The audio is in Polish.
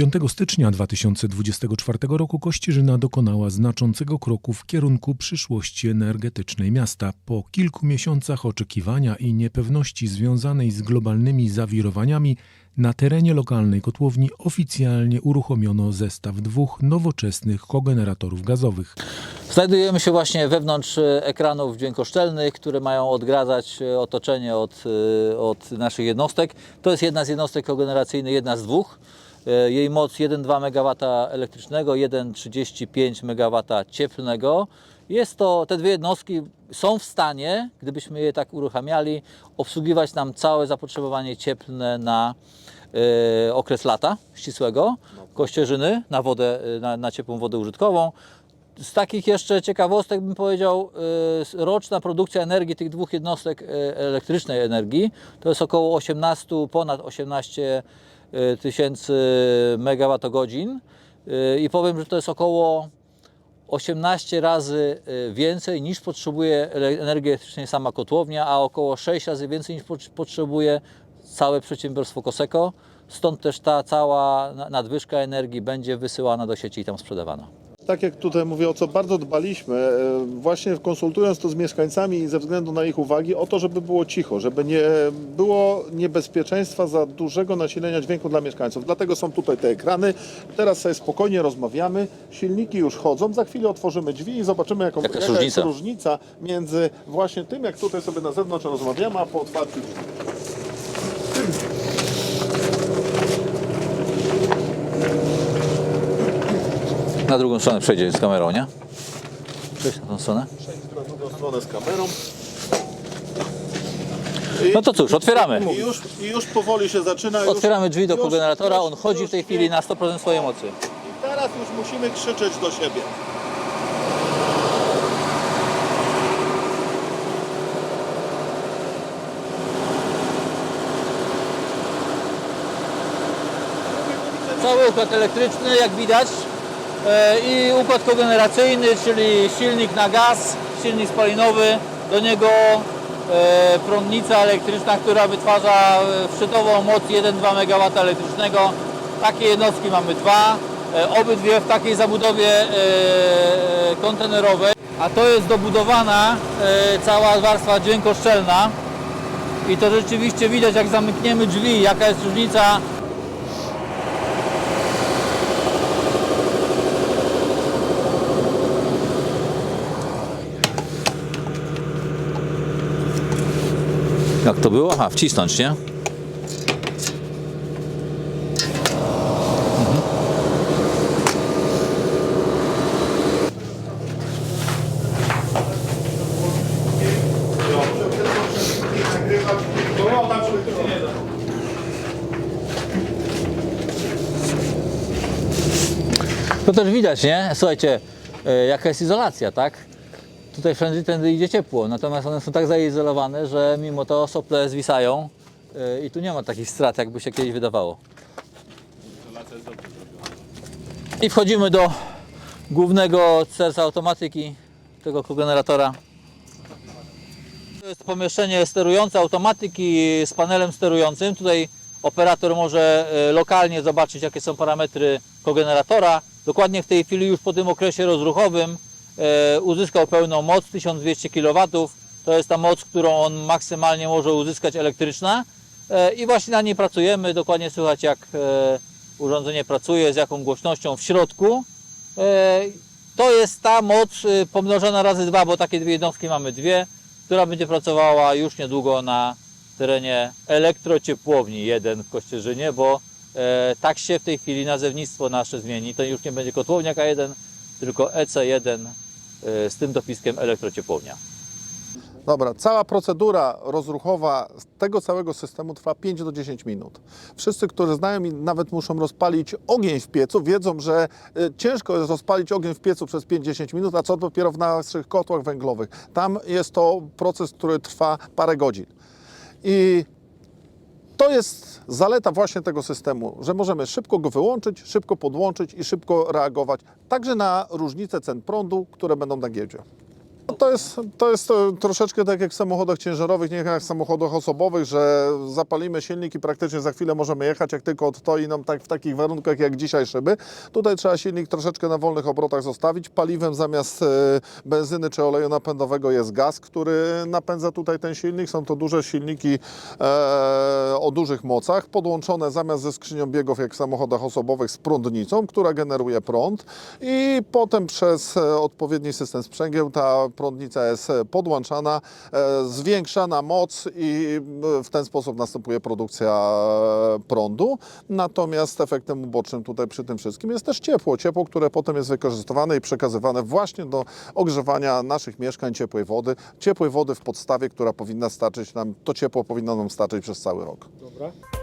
5 stycznia 2024 roku Kościerzyna dokonała znaczącego kroku w kierunku przyszłości energetycznej miasta. Po kilku miesiącach oczekiwania i niepewności związanej z globalnymi zawirowaniami na terenie lokalnej kotłowni oficjalnie uruchomiono zestaw dwóch nowoczesnych kogeneratorów gazowych. Znajdujemy się właśnie wewnątrz e, ekranów dźwiękoszczelnych, które mają odgradzać e, otoczenie od, e, od naszych jednostek. To jest jedna z jednostek kogeneracyjnych, jedna z dwóch. E, Jej moc 1,2 MW elektrycznego, 1,35 MW cieplnego. Jest to, te dwie jednostki są w stanie, gdybyśmy je tak uruchamiali, obsługiwać nam całe zapotrzebowanie cieplne na e, okres lata ścisłego, kościerzyny na wodę, e, na, na ciepłą wodę użytkową. Z takich jeszcze ciekawostek bym powiedział, y, roczna produkcja energii tych dwóch jednostek y, elektrycznej energii to jest około 18, ponad 18 y, tysięcy megawattogodzin Y, i powiem, że to jest około 18 razy y, więcej niż potrzebuje energii elektrycznej sama kotłownia, a około 6 razy więcej niż pot- potrzebuje całe przedsiębiorstwo Koseko. Stąd też ta cała na- nadwyżka energii będzie wysyłana do sieci i tam sprzedawana. Tak jak tutaj mówię, o co bardzo dbaliśmy, e, właśnie konsultując to z mieszkańcami i ze względu na ich uwagi, o to, żeby było cicho, żeby nie było niebezpieczeństwa za dużego nasilenia dźwięku dla mieszkańców. Dlatego są tutaj te ekrany. Teraz sobie spokojnie rozmawiamy. Silniki już chodzą. Za chwilę otworzymy drzwi i zobaczymy, jaką, Jaka jest różnica? różnica między właśnie tym, jak tutaj sobie na zewnątrz rozmawiamy, a po otwarciu drzwi. Na drugą stronę przejdzie z kamerą, nie? Przejdź na tą stronę. Przejdź na drugą stronę z kamerą. No to cóż, otwieramy. I już, I już powoli się zaczyna. Otwieramy drzwi do już- kogeneratora, już- on chodzi w tej chwili na 100% swojej mocy. I teraz już musimy krzyczeć do siebie. Cały układ elektryczny, jak widać, i układ kogeneracyjny, czyli silnik na gaz, silnik spalinowy, do niego e, prądnica elektryczna, która wytwarza e, szczytową moc 1,2 MW elektrycznego. Takie jednostki mamy dwa, e, obydwie w takiej zabudowie e, kontenerowej. A to jest dobudowana e, cała warstwa dźwiękoszczelna. I to rzeczywiście widać, jak zamkniemy drzwi, jaka jest różnica Jak to było? Aha, wcisnąć, nie? To też widać, nie? Słuchajcie, e, jaka jest izolacja, tak? Tutaj wszędzie tędy idzie ciepło, natomiast one są tak zaizolowane, że mimo to sople zwisają e, i tu nie ma takich strat, jakby się kiedyś wydawało. I wchodzimy do głównego serca automatyki tego kogeneratora. To jest pomieszczenie sterujące automatyki z panelem sterującym. Tutaj operator może e, lokalnie zobaczyć, jakie są parametry kogeneratora. Dokładnie w tej chwili już po tym okresie rozruchowym uzyskał pełną moc 1200 kW. To jest ta moc, którą on maksymalnie może uzyskać elektryczna. E, I właśnie na niej pracujemy. Dokładnie słychać, jak e, urządzenie pracuje, z jaką głośnością w środku. E, To jest ta moc e, pomnożona razy dwa, bo takie dwie jednostki mamy dwie, która będzie pracowała już niedługo na terenie elektrociepłowni 1 w Kościerzynie, bo e, tak się w tej chwili nazewnictwo nasze zmieni. To już nie będzie kotłownia K1, tylko EC1 e, z tym dopiskiem elektrociepłownia. Dobra, cała procedura rozruchowa tego całego systemu trwa 5 do 10 minut. Wszyscy, którzy znają i nawet muszą rozpalić ogień w piecu, wiedzą, że y, ciężko jest rozpalić ogień w piecu przez 5-10 minut, a co dopiero w naszych kotłach węglowych. Tam jest to proces, który trwa parę godzin. I to jest zaleta właśnie tego systemu, że możemy szybko go wyłączyć, szybko podłączyć i szybko reagować także na różnice cen prądu, które będą na giełdzie. To jest, to jest troszeczkę tak jak w samochodach ciężarowych, nie jak w samochodach osobowych, że zapalimy silnik i praktycznie za chwilę możemy jechać, jak tylko odtoi nam tak w takich warunkach jak dzisiaj szyby. Tutaj trzeba silnik troszeczkę na wolnych obrotach zostawić. Paliwem zamiast e, benzyny czy oleju napędowego jest gaz, który napędza tutaj ten silnik. Są to duże silniki e, o dużych mocach, podłączone zamiast ze skrzynią biegów jak w samochodach osobowych z prądnicą, która generuje prąd i potem przez e, odpowiedni system sprzęgieł ta prądnica jest podłączana, e, zwiększana moc i e, w ten sposób następuje produkcja e, prądu. Natomiast efektem ubocznym tutaj przy tym wszystkim jest też ciepło. Ciepło, które potem jest wykorzystywane i przekazywane właśnie do ogrzewania naszych mieszkań ciepłej wody. Ciepłej wody w podstawie, która powinna starczyć nam, to ciepło powinno nam starczyć przez cały rok. Dobra.